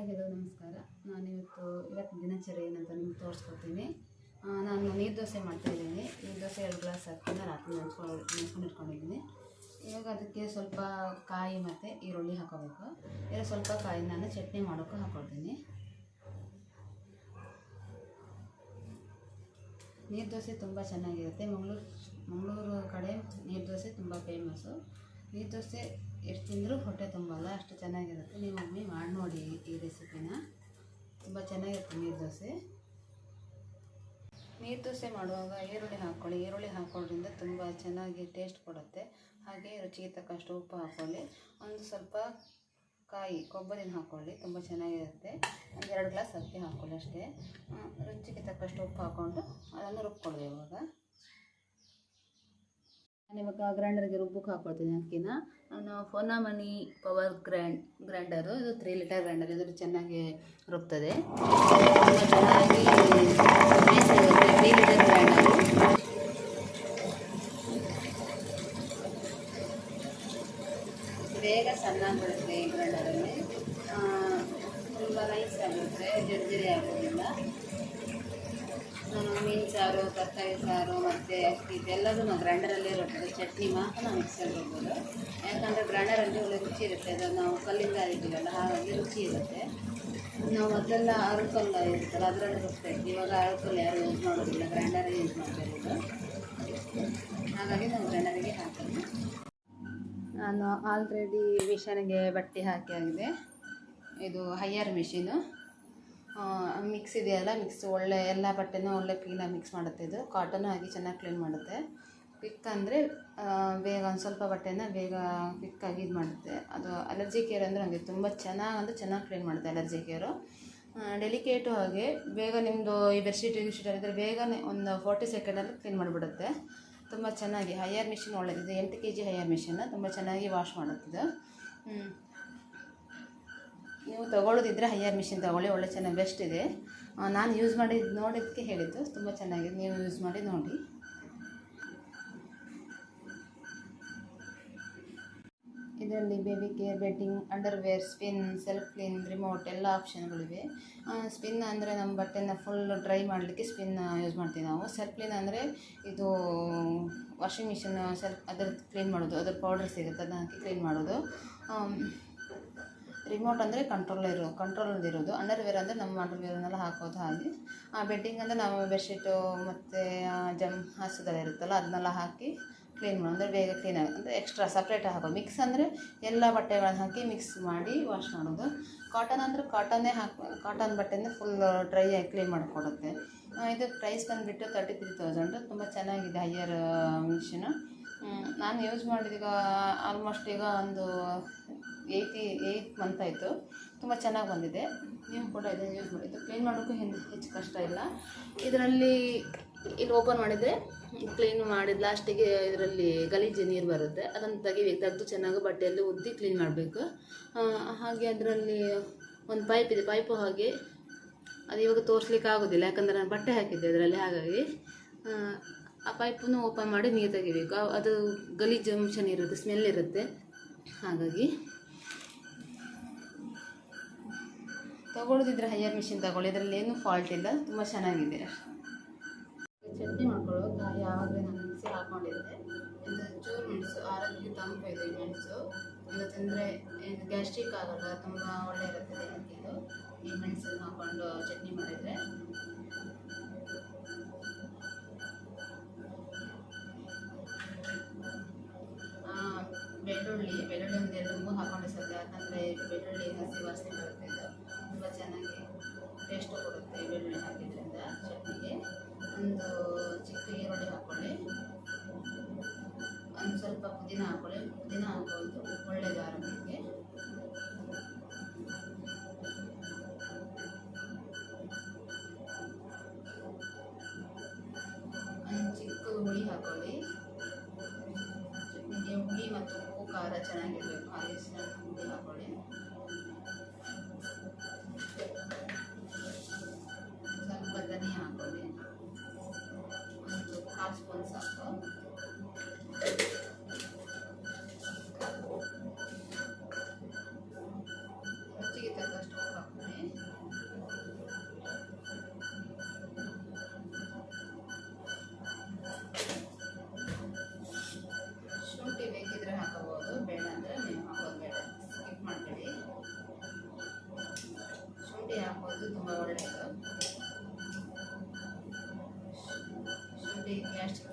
Hi hello ನಮಸ್ಕಾರ. ನಾನು ಇವತ್ತು ದಿನಚರಿ ಏನಂತ ನಿಮ್ಗೆ ತೋರಿಸ್ಕೊತೀನಿ ನಾನು ನೀರು ದೋಸೆ ಮಾಡ್ತಾಯಿದ್ದೀನಿ ನೀರು ದೋಸೆ ಎರಡು ಗ್ಲಾಸ್ ಹಾಕ್ತೀನಿ ರಾತ್ರಿ ನೆನೆಸ್ಕೊಂಡು ನೆನೆಸ್ಕೊಂಡು ಇಟ್ಕೊಂಡಿದ್ದೀನಿ ಇವಾಗ ಅದಕ್ಕೆ ಸ್ವಲ್ಪ ಕಾಯಿ ಮತ್ತು ಈರುಳ್ಳಿ ಹಾಕೋಬೇಕು. ಈಗ ಸ್ವಲ್ಪ ಕಾಯಿ ನಾನು ಚಟ್ನಿ ಮಾಡೋಕ್ಕೂ ಹಾಕ್ಕೊಳ್ತೀನಿ ನೀರು ದೋಸೆ ತುಂಬ ಚೆನ್ನಾಗಿರುತ್ತೆ. ಮಂಗಳೂರು ಮಂಗಳೂರು ಕಡೆ ನೀರು ದೋಸೆ ತುಂಬ ಫೇಮಸ್ಸು ನೀರು ದೋಸೆ ಎಷ್ಟು ತಿಂದರೂ ಹೊಟ್ಟೆ ತುಂಬಲ್ಲ, ಅಷ್ಟು ಚೆನ್ನಾಗಿರುತ್ತೆ. ನೀವು ಒಮ್ಮೆ ಮಾಡಿ ನೋಡಿ ಈ ರೆಸಿಪಿನ. ತುಂಬ ಚೆನ್ನಾಗಿರುತ್ತೆ ನೀರು ದೋಸೆ. ನೀರು ದೋಸೆ ಮಾಡುವಾಗ ಈರುಳ್ಳಿ ಹಾಕ್ಕೊಳ್ಳಿ. ಈರುಳ್ಳಿ ಹಾಕೋದ್ರಿಂದ ತುಂಬ ಚೆನ್ನಾಗಿ ಟೇಸ್ಟ್ ಕೊಡುತ್ತೆ. ಹಾಗೆ ರುಚಿಗೆ ತಕ್ಕಷ್ಟು ಉಪ್ಪು ಹಾಕ್ಕೊಳ್ಳಿ. ಒಂದು ಸ್ವಲ್ಪ ಕಾಯಿ, ಕೊಬ್ಬರಿನ ಹಾಕ್ಕೊಳ್ಳಿ. ತುಂಬ ಚೆನ್ನಾಗಿರುತ್ತೆ. ಒಂದು ಎರಡು ಗ್ಲಾಸ್ ಅಕ್ಕಿ ಹಾಕ್ಕೊಳ್ಳಿ ಅಷ್ಟೇ. ರುಚಿಗೆ ತಕ್ಕಷ್ಟು ಉಪ್ಪು ಹಾಕ್ಕೊಂಡು ಅದನ್ನು ರುಬ್ಕೊಳ್ಳಿ ಇವಾಗ. ನಾನು ಇವಾಗ ಗ್ರೈಂಡರ್ಗೆ ರುಬ್ಬಕ್ಕೆ ಹಾಕ್ಕೊಳ್ತೀನಿ ಅಕ್ಕಿನ. ನಾನು ಫೋನಾಮನಿ ಪವರ್ ಗ್ರ್ಯಾಂಡ್ ಗ್ರೈಂಡರು ಇದು ತ್ರೀ ಲೀಟರ್ ಗ್ರೈಂಡರ್ ಇದು ಚೆನ್ನಾಗಿ ರುಬ್ತದೆ ತುಂಬ ಚೆನ್ನಾಗಿ ತ್ರೀ ಲೀಟರ್ ಗ್ರೈಂಡರು ಬೇಗ ಸಣ್ಣ ಬರುತ್ತೆ ಈ ಗ್ರೈಂಡರಲ್ಲಿ ತುಂಬ ನೈಸ್ ಆಗುತ್ತೆ ಜರ್ಜರಿ ಆಗೋದಿಲ್ಲ ನಾನು ಮೀನು ಸಾರು ತರಕಾರಿ ಸಾರು ಮತ್ತು ಇದೆಲ್ಲದೂ ನಾವು ಗ್ರೈಂಡರಲ್ಲೇ ಚಟ್ನಿ ಮಾತ್ರ ನಾವು ಮಿಕ್ಸ್ ರುಬ್ಬೋದು ಯಾಕಂದರೆ ಗ್ರೈಂಡರಲ್ಲಿ ಒಳ್ಳೆ ರುಚಿ ಇರುತ್ತೆ. ಅದು ನಾವು ಕಲ್ಲಿಂದ ಇದ್ದೀವಲ್ಲ ಹಾಗಾಗಿ ರುಚಿ ಇರುತ್ತೆ. ನಾವು ಮೊದಲೆಲ್ಲ ಅರಕಲ್ಲ ಇರುತ್ತಲ್ಲ, ಅದರಲ್ಲಿ ರುಬ್ತಾ ಇವಾಗ ಅರಕಲ್ಲು ಯಾರು ಯೂಸ್ ಮಾಡೋದಿಲ್ಲ ಗ್ರೈಂಡರೇ ಯೂಸ್ ಮಾಡ್ತಾ ಇರೋದು. ಹಾಗಾಗಿ ನಾವು ಗ್ರೈಂಡರಿಗೆ ಹಾಕೋಣ ನಾನು ಆಲ್ರೆಡಿ ಮಿಷನ್ಗೆ ಬಟ್ಟೆ ಹಾಕಿ ಆಗಿದೆ. ಇದು ಹೈಯರ್ ಮಿಷಿನು ಮಿಕ್ಸ್ ಇದೆಯಲ್ಲ ಮಿಕ್ಸ್ ಒಳ್ಳೆ ಎಲ್ಲ ಬಟ್ಟೆನೂ ಒಳ್ಳೆ ಕ್ಲೀನಾಗಿ ಮಿಕ್ಸ್ ಮಾಡುತ್ತೆ ಇದು. ಕಾಟನ್ ಆಗಿ ಚೆನ್ನಾಗಿ ಕ್ಲೀನ್ ಮಾಡುತ್ತೆ. ಕ್ವಿಕ್ ಅಂದರೆ ಬೇಗ ಒಂದು ಸ್ವಲ್ಪ ಬಟ್ಟೆನ ಬೇಗ ಕ್ವಿಕ್ಕಾಗಿ ಇದು ಮಾಡುತ್ತೆ. ಅದು ಅಲರ್ಜಿ ಕೇರ್ ಅಂದರೆ ನನಗೆ ತುಂಬ ಚೆನ್ನಾಗಿ, ಅಂದರೆ ಚೆನ್ನಾಗಿ ಕ್ಲೀನ್ ಮಾಡುತ್ತೆ ಅಲರ್ಜಿ ಕೇರು ಡೆಲಿಕೇಟು ಹಾಗೆ ಬೇಗ ನಿಮ್ಮದು ಈ ಬೆಡ್ಶೀಟ್ ಶೀಟ್ ಇದ್ದರೆ ಬೇಗನೆ ಒಂದು ಫೋರ್ಟಿ ಸೆಕೆಂಡಲ್ಲಿ ಕ್ಲೀನ್ ಮಾಡಿಬಿಡುತ್ತೆ. ತುಂಬ ಚೆನ್ನಾಗಿ ಹೈಯರ್ ಮಿಷಿನ್ ಒಳ್ಳೆದಿದೆ. ಎಂಟು ಕೆ ಜಿ ಹೈಯರ್ ಮಿಷಿನ್ ತುಂಬ ಚೆನ್ನಾಗಿ ವಾಶ್ ಮಾಡುತ್ತಿದೆ. ನೀವು ತೊಗೊಳ್ಳೋದಿದ್ದರೆ ಹೈಯರ್ ಮಿಷಿನ್ ತಗೊಳ್ಳಿ, ಒಳ್ಳೆ ಚೆನ್ನಾಗಿ ಬೆಸ್ಟ್ ಇದೆ. ನಾನು ಯೂಸ್ ಮಾಡಿ ನೋಡಿದ್ದಕ್ಕೆ ಹೇಳಿದ್ದು, ತುಂಬ ಚೆನ್ನಾಗಿದೆ. ನೀವು ಯೂಸ್ ಮಾಡಿ ನೋಡಿ. ಇದರಲ್ಲಿ baby care, bedding, underwear, spin, self clean, remote ಎಲ್ಲ ಆಪ್ಷನ್ಗಳಿವೆ. ಸ್ಪಿನ್ ಅಂದರೆ ನಮ್ಮ ಬಟ್ಟೆನ ಫುಲ್ ಡ್ರೈ ಮಾಡಲಿಕ್ಕೆ ಸ್ಪಿನ್ ಯೂಸ್ ಮಾಡ್ತೀವಿ ನಾವು. ಸೆಲ್ಫ್ ಕ್ಲೀನ್ ಅಂದರೆ ಇದು ವಾಷಿಂಗ್ ಮಿಷಿನ್ ಸೆಲ್ಫ್ ಅದ್ರದ್ದು ಕ್ಲೀನ್ ಮಾಡೋದು, ಅದ್ರ ಪೌಡರ್ ಸಿಗುತ್ತೆ, ಅದನ್ನ ಹಾಕಿ ಕ್ಲೀನ್ ಮಾಡೋದು. ರಿಮೋಟ್ ಅಂದರೆ ಇರೋ ಕಂಟ್ರೋಲ್ ಇರೋದು. ಅಂಡರ್ವೇರ್ ಅಂದರೆ ನಮ್ಮ ಅಂಡರ್ವೇರ್ನೆಲ್ಲ ಹಾಕೋದು ಹಾಗೆ. ಆ, ಬೆಡ್ಡಿಂಗ್ ಅಂದರೆ ನಾವು ಬೆಡ್ಶೀಟು ಮತ್ತು ಜಮ್ ಹಾಸುಗಳಿರುತ್ತಲ್ಲ ಅದನ್ನೆಲ್ಲ ಹಾಕಿ ಕ್ಲೀನ್ ಮಾಡೋದು ಅಂದರೆ ಬೇಗ ಕ್ಲೀನ್ ಆಗುತ್ತೆ ಅಂದರೆ ಎಕ್ಸ್ಟ್ರಾ ಸಪ್ರೇಟ್ ಹಾಕೋದು ಮಿಕ್ಸ್ ಅಂದರೆ ಎಲ್ಲ ಬಟ್ಟೆಗಳನ್ನ ಹಾಕಿ ಮಿಕ್ಸ್ ಮಾಡಿ ವಾಶ್ ಮಾಡೋದು. ಕಾಟನ್ ಅಂದರೆ ಕಾಟನ್ನೇ ಹಾಕಿ ಕಾಟನ್ ಬಟ್ಟೆನೇ ಫುಲ್ ಡ್ರೈ ಆಗಿ ಕ್ಲೀನ್ ಮಾಡಿಕೊಡುತ್ತೆ. ಇದು ಪ್ರೈಸ್ ಬಂದುಬಿಟ್ಟು ತರ್ಟಿ ತ್ರೀ ತೌಸಂಡ್ ತುಂಬ ಚೆನ್ನಾಗಿದೆ ಹೈಯರ್ ಮಿಷಿನು ನಾನು ಯೂಸ್ ಮಾಡಿದೀಗ ಆಲ್ಮೋಸ್ಟ್ ಈಗ ಒಂದು ಏಯ್ಟಿ ಏಯ್ಟ್ ಮಂತ್ ಆಯಿತು. ತುಂಬ ಚೆನ್ನಾಗಿ ಬಂದಿದೆ. ನೀವು ಕೂಡ ಇದನ್ನು ಯೂಸ್ ಮಾಡಿ. ಇದು ಕ್ಲೀನ್ ಮಾಡೋಕ್ಕೂ ಹೆಚ್ಚು ಕಷ್ಟ ಇಲ್ಲ. ಇದರಲ್ಲಿ ಇಲ್ಲಿ ಓಪನ್ ಮಾಡಿದರೆ ಕ್ಲೀನ್ ಮಾಡಿದ ಲಾಸ್ಟಿಗೆ ಇದರಲ್ಲಿ ಗಲೀಜು ನೀರು ಬರುತ್ತೆ. ಅದನ್ನು ತೆಗಿಬೇಕು ತೆಗೆದು ಚೆನ್ನಾಗಿ ಬಟ್ಟೆಯಲ್ಲಿ ಉದ್ದಿ ಕ್ಲೀನ್ ಮಾಡಬೇಕು. ಹಾಗೆ ಅದರಲ್ಲಿ ಒಂದು ಪೈಪ್ ಇದೆ. ಪೈಪು ಹಾಗೆ ಅದು ಇವಾಗ ತೋರಿಸ್ಲಿಕ್ಕೆ ಆಗೋದಿಲ್ಲ. ಯಾಕಂದರೆ ನಾನು ಬಟ್ಟೆ ಹಾಕಿದ್ದೆ ಅದರಲ್ಲಿ ಹಾಗಾಗಿ. ಆ, ಪೈಪನ್ನು ಓಪನ್ ಮಾಡಿ ನೀರು ತೆಗಿಬೇಕು. ಅದು ಗಲೀಜು ಅಂಶ ಇರುತ್ತೆ ಸ್ಮೆಲ್ ಇರುತ್ತೆ. ಹಾಗಾಗಿ. ತಗೊಳ್ಳೋದಿದ್ರೆ ಹೈಯರ್ ಮಿಷಿನ್ ತಗೊಳ್ಳಿ. ಅದರಲ್ಲಿ ಏನು ಫಾಲ್ಟ್ ಇಲ್ಲ. ತುಂಬ ಚೆನ್ನಾಗಿದೆ. ಚಟ್ನಿ ಮಾಡ್ಕೊಳ್ಳೋ ಕಾಯಿ ಯಾವಾಗಲೇ ನಾನು ಮಿಕ್ಸಿ ಹಾಕ್ಕೊಂಡಿದ್ದೆ ಇದು ಚೂರು ಮೆಣಸು, ಆರೋಗ್ಯಕ್ಕೆ ತಂಪು ಇದೆ ಈ ಮೆಣಸು. ಒಂದು ತಿಂದರೆ ಇದು ಗ್ಯಾಸ್ಟ್ರಿಕ್ ಆಗಲ್ಲ, ತುಂಬ ಒಳ್ಳೆ ಇರುತ್ತೆ ದೇಹಕ್ಕೆ ಇದು ಈ ಮೆಣಸನ್ನು ಹಾಕ್ಕೊಂಡು ಚಟ್ನಿ ಮಾಡಿದರೆ. ಬೆಳ್ಳುಳ್ಳಿ ಬೆಳ್ಳುಳ್ಳಿ ಒಂದು ಎರಡು ಮೂರು ಹಾಕೊಂಡು ಸ್ವಲ್ಪ ಯಾಕಂದರೆ ಬೆಳ್ಳುಳ್ಳಿ ಹಸಿ ವಾಸನೆ ಬರುತ್ತೆ. ಇದು ತುಂಬ ಚೆನ್ನಾಗಿ ಟೇಸ್ಟ್ ಕೊಡುತ್ತೆ ಬೆಳ್ಳುಳ್ಳಿ ಹಾಕಿದ್ರಿಂದ ಚಟ್ನಿಗೆ. ಒಂದು ಚಿಕ್ಕ ಈರುಳ್ಳಿ ಹಾಕ್ಕೊಳ್ಳಿ. ಒಂದು ಸ್ವಲ್ಪ ಪುದೀನ ಹಾಕ್ಕೊಳ್ಳಿ. ಪುದೀನ ಹಾಕೋದು ಒಳ್ಳೆಯದು ಆರೋಗ್ಯಕ್ಕೆ ಒಂದು ಚಿಕ್ಕ ಹುಳಿ ಹಾಕೊಳ್ಳಿ ಚಟ್ನಿಗೆ ಹುಳಿ ಮತ್ತು ಉಪ್ಪು, ಖಾರ ಚೆನ್ನಾಗಿರಬೇಕು. ಹಾಗೆ ಸ್ಪೂನ್ ಸಾಕು ರುಚಿಗೆ ತಕ್ಕಷ್ಟು ಶುಂಠಿ ಬೇಕಿದ್ರೆ ಸ್ಕಿಪ್ ಶುಂಠಿ ತುಂಬ ಒಳ್ಳೆಯದು. ಶುಂಠಿ ಗ್ಯಾಸ್ಟ್ರಿಕ್ಕಿಗೆಲ್ಲ ಒಳ್ಳೆಯದು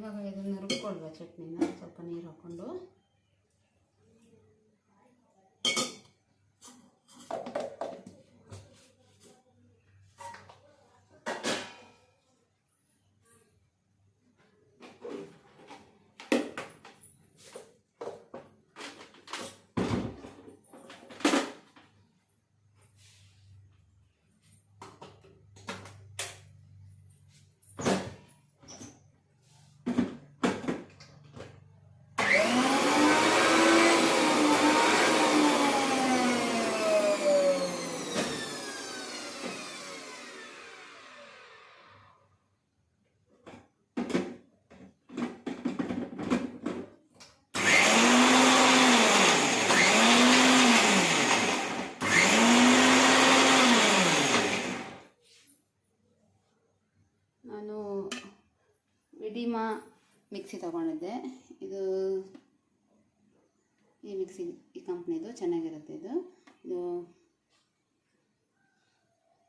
ಇವಾಗ ಇದನ್ನು ರುಬ್ಕೊಳ್ಬೇಕು ಚಟ್ನಿನ. ಸ್ವಲ್ಪ ನೀರು ಹಾಕ್ಕೊಂಡು ನಾನು ವಿಡಿಮಾ ಮಿಕ್ಸಿ ತಗೊಂಡಿದ್ದೆ. ಇದು ಈ ಮಿಕ್ಸಿ ಈ ಕಂಪ್ನಿದು ಚೆನ್ನಾಗಿರುತ್ತೆ ಇದು. ಇದು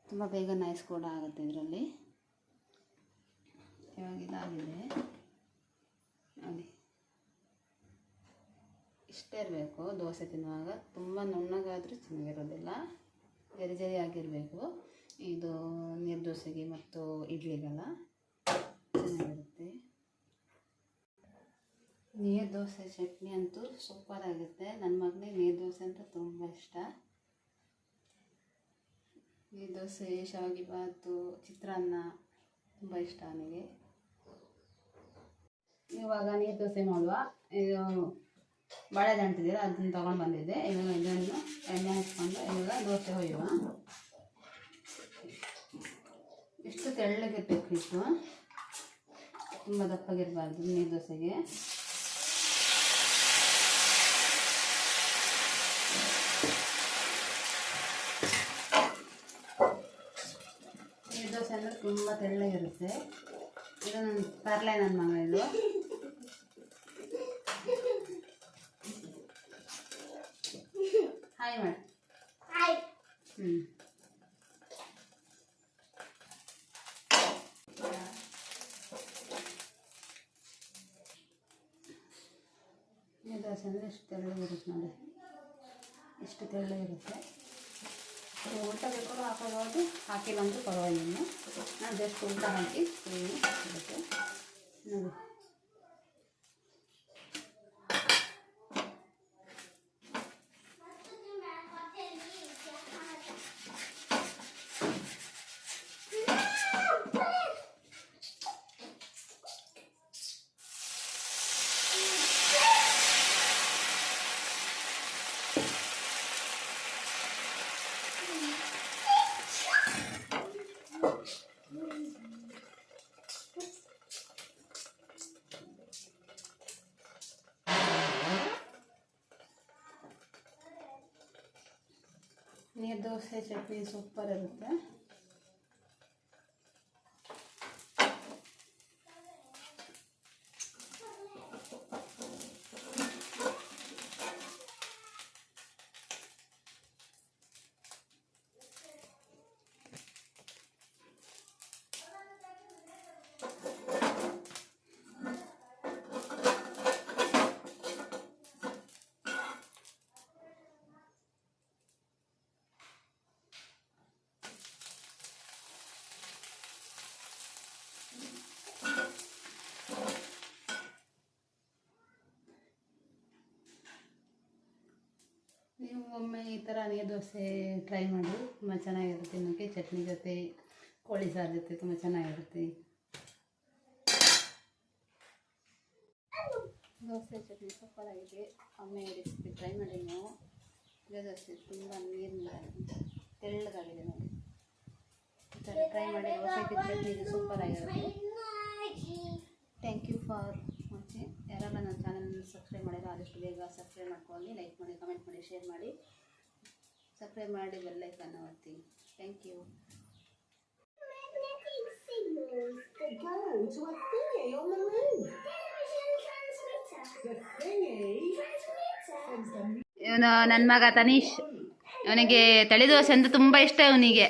ತುಂಬ ಬೇಗ ನೈಸ್ ಕೂಡ ಆಗುತ್ತೆ ಇದರಲ್ಲಿ. ಇವಾಗ ಇದಾಗಿದೆ. ನೋಡಿ. ಇಷ್ಟೇ ಇರಬೇಕು ದೋಸೆ ತಿನ್ನುವಾಗ. ತುಂಬ ನುಣ್ಣಗಾದರೂ ಚೆನ್ನಾಗಿರೋದಿಲ್ಲ. ಜರಿ ಜರಿ ಆಗಿರಬೇಕು. ಇದು ನೀರು ದೋಸೆಗೆ ಮತ್ತು ಇಡ್ಲಿಗೆಲ್ಲ ಚೆನ್ನಾಗಿರುತ್ತೆ ನೀರು ದೋಸೆ, ಚಟ್ನಿ ಅಂತೂ ಸೂಪರ್ ಆಗುತ್ತೆ. ನನ್ನ ಮಗನಿಗೆ ನೀರು ದೋಸೆ ಅಂತ ತುಂಬ ಇಷ್ಟ. ನೀರು ದೋಸೆ, ಶಾವಿಗೆ ಬಾತು ಚಿತ್ರಾನ್ನ ತುಂಬ ಇಷ್ಟ ಅವನಿಗೆ. ಇವಾಗ ನೀರು ದೋಸೆ ಮಾಡುವ ಇದು ಬಾಳೆದಂಟಿದ್ದೀರ ಅದನ್ನು ತೊಗೊಂಡು ಬಂದಿದ್ದೆ. ಇವಾಗ ಇದನ್ನು ಎಣ್ಣೆ ಹಚ್ಕೊಂಡು ಇವಾಗ ದೋಸೆ ಹೊಯ್ಯುವ. ಇಷ್ಟು ತೆಳ್ಳಗಿರ್ಬೇಕು ಇಷ್ಟು ತುಂಬ ದಪ್ಪಗಿರಬಾರ್ದು ನೀರು ದೋಸೆಗೆ ನೀರು ದೋಸೆ ಅಂದರೆ ತುಂಬ ತೆಳ್ಳಗಿರುತ್ತೆ ಇದು ನನ್ನ ತರಲೆ ನನ್ನ ಮಗ ಇದು. ಹಾಯ್ ಮಾಡಿ ಹ್ಞೂ ಅಂದರೆ ಇಷ್ಟು ತೆಳ್ಳಗಿರುತ್ತೆ ನೋಡಿ. ಇಷ್ಟು ತೆಳ್ಳಗಿರುತ್ತೆ ಊಟ ಬೇಕಾದ್ರೂ ಹಾಕೋಬೋದು ಹಾಕಿಲ್ಲ ಅಂದರೂ ಪರವಾಗಿಲ್ಲ. ನಾನು ಜಸ್ಟ್ ಊಟ ಹಾಕಿ ಇರುತ್ತೆ ನೋಡಿ ನೀರು ದೋಸೆ ಚಟ್ನಿ ಸೂಪರ್ ಇರುತ್ತೆ. ಒಮ್ಮೆ ಈ ಥರ ನೀರು ದೋಸೆ ಟ್ರೈ ಮಾಡಿ. ತುಂಬ ಚೆನ್ನಾಗಿರುತ್ತೆ ತಿನ್ನೋಕ್ಕೆ ಚಟ್ನಿ ಜೊತೆ, ಕೋಳಿ ಸಾರು ಜೊತೆ ತುಂಬ ಚೆನ್ನಾಗಿರುತ್ತೆ. ದೋಸೆ, ಚಟ್ನಿ ಸೂಪರಾಗಿದೆ ಒಮ್ಮೆ ರೆಸಿಪಿ ಟ್ರೈ ಮಾಡಿ ನೀವು. ದೋಸೆ ತುಂಬ ನೀರಿನ ತೆಳ್ಳಗಾಗಿದೆ ನೋಡಿ. ಈ ಥರ ಟ್ರೈ ಮಾಡಿ ದೋಸೆ ಚಟ್ನಿ ಸೂಪರಾಗಿರುತ್ತೆ ಥ್ಯಾಂಕ್ ಯು ಫಾರ್ ಯಾರೆಲ್ಲ ನನ್ನ ಚಾನಲ್ನ ಸಬ್ಸ್ಕ್ರೈಬ್ ಮಾಡಿರೋ ಆದಷ್ಟು ಬೇಗ ಸಬ್ಸ್ಕ್ರೈಬ್ ಮಾಡ್ಕೊಳ್ಳಿ ಲೈಕ್ ಮಾಡಿ, ಕಮೆಂಟ್ ಮಾಡಿ, ಶೇರ್ ಮಾಡಿ. ಸಬ್ಸ್ಕ್ರೈಬ್ ಮಾಡಿ ಬೆಲ್ಲೈಕನ್ನು ಒತ್ತಿ. Thank you. ಇವನು ನನ್ನ ಮಗ ತನೀಶ್. ಅವನಿಗೆ ತಳಿ ದೋಸೆ ಅಂದ್ರೆ ತುಂಬ ಇಷ್ಟ ಇವನಿಗೆ